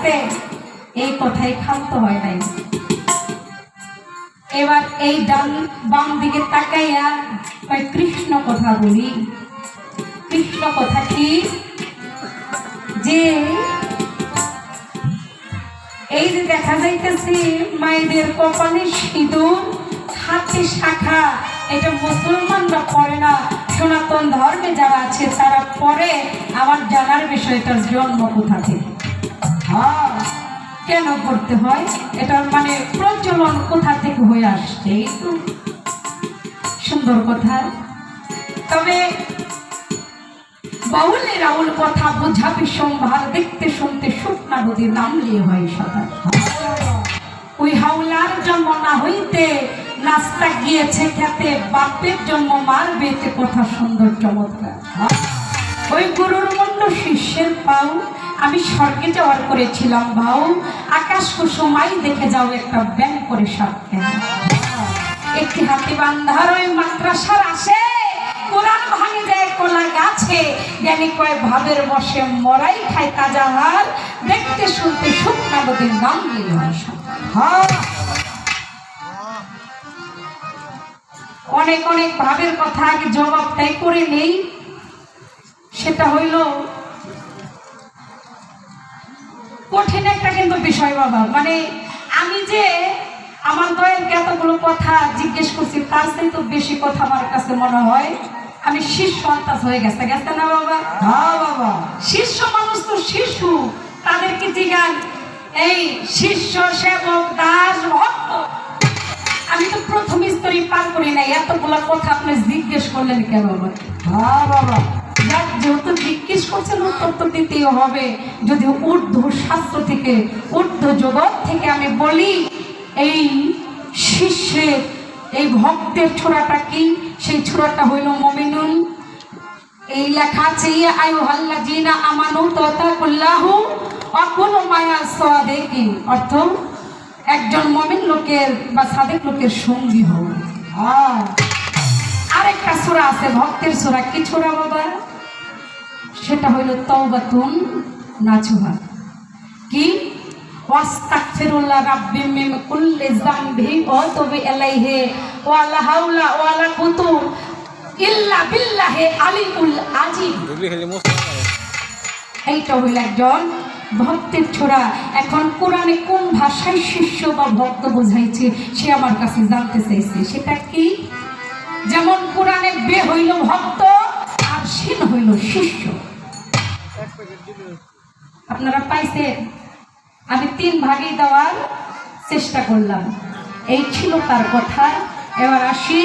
আসছে এই কথাই খান্ত হয় নাই। এবার এই ডান বাম দিকে তাকাইয়া কয়, কৃষ্ণ কথা বলি। কৃষ্ণ কথা কি? যে এই যে দেখা যাইতেছে, মায়েদের কপালে সিঁদুর, হাতে শাখা, এটা মুসলমানরা পড়ে না। সনাতন ধর্মে যারা আছে, তারা পরে আমার জানার বিষয়টার জন্ম কোথা থেকে? কেন করতে হয়? এটার মানে প্রচলন কোথা থেকে হয়ে আসছে? সুন্দর কথা। তবে বাউলে রাউল কথা বোঝাবে সম্ভার, দেখতে শুনতে শুকনা নদী নামলে হয় সদা। ওই হাওলার জন্ম না হইতে নাস্তা গিয়েছে খেতে, বাপের জন্ম মারবে এতে কথা সুন্দর চমৎকার। ওই গুরুর মন্ড শিষ্যের পাও আমি স্বর্গে যাওয়ার করেছিলাম ভাও আকাশ কুসুমাই দেখে যাও একটা ব্যাং করে সাথে একটি হাতি বান্ধার ওই মাদ্রাসার আসে। কোরআন ভাঙে যায় কোলা গাছে। জ্ঞানী কয়, ভাবের বসে মরাই খায় তাজা হার দেখতে শুনতে শুকনা নদীর নাম হ্যাঁ অনেক অনেক ভাবের কথা আগে জবাবটাই করে নেই। সেটা হইল কঠিন একটা কিন্তু বিষয় বাবা। মানে আমি যে আমার দয়ের এতগুলো কথা জিজ্ঞেস করছি তার চেয়ে তো বেশি কথা আমার কাছে মনে হয় আমি শিষ্য আন্তাজ হয়ে গেছে। গেছে না বাবা? হ্যাঁ বাবা। শিষ্য মানুষ তো শিশু। তাদেরকে জিগান? এই শিষ্য সেবক দাস ভক্ত। আমি তো প্রথম স্তরে পার করি নাই। এতগুলো কথা আপনি জিজ্ঞেস করলেন কেন বাবা? হ্যাঁ বাবা। যেহেতু জিজ্ঞেস করছেন উত্তর তো দিতেই হবে। যদি ঊর্ধ্ব শাস্ত্র থেকে, ঊর্ধ্ব জগৎ থেকে আমি বলি, এই শিষ্যের, এই ভক্তের ছোড়াটা কি? সেই ছোড়াটা হইল মমিনুল এই লেখা আছে আয়ু হাল্লা জিনা আমানু তথা কুল্লাহু অকুল মায়া অর্থ, একজন মমিন লোকের বা সাদেক লোকের সঙ্গী হও আরেকটা সূরা আছে, ভক্তের সূরা কি ছোড়া বাবা? সেটা হইল তওবাতুন নাচুহা কি? ওয়াস্তাগফিরুল্লাহ রাব্বি মিন কুল্লি যামবি ওয়া তুবু ইলাইহি ওয়া লা হাওলা ওয়া লা কুতু ইল্লা বিল্লাহি আলিউল আজিম। এইটা হইল একজন ভক্তের ছোড়া। এখন কোরআনে কোন ভাষায় শিষ্য বা ভক্ত বোঝাইছে, সে আমার কাছে জানতে চাইছে। সেটা কি? যেমন কোরআনে বে হইল ভক্ত আর সিন হইল শিষ্য। আপনারা পাইছেন আমি তিন ভাগেই দেওয়ার চেষ্টা করলাম। এই ছিল তার কথা। এবার আসি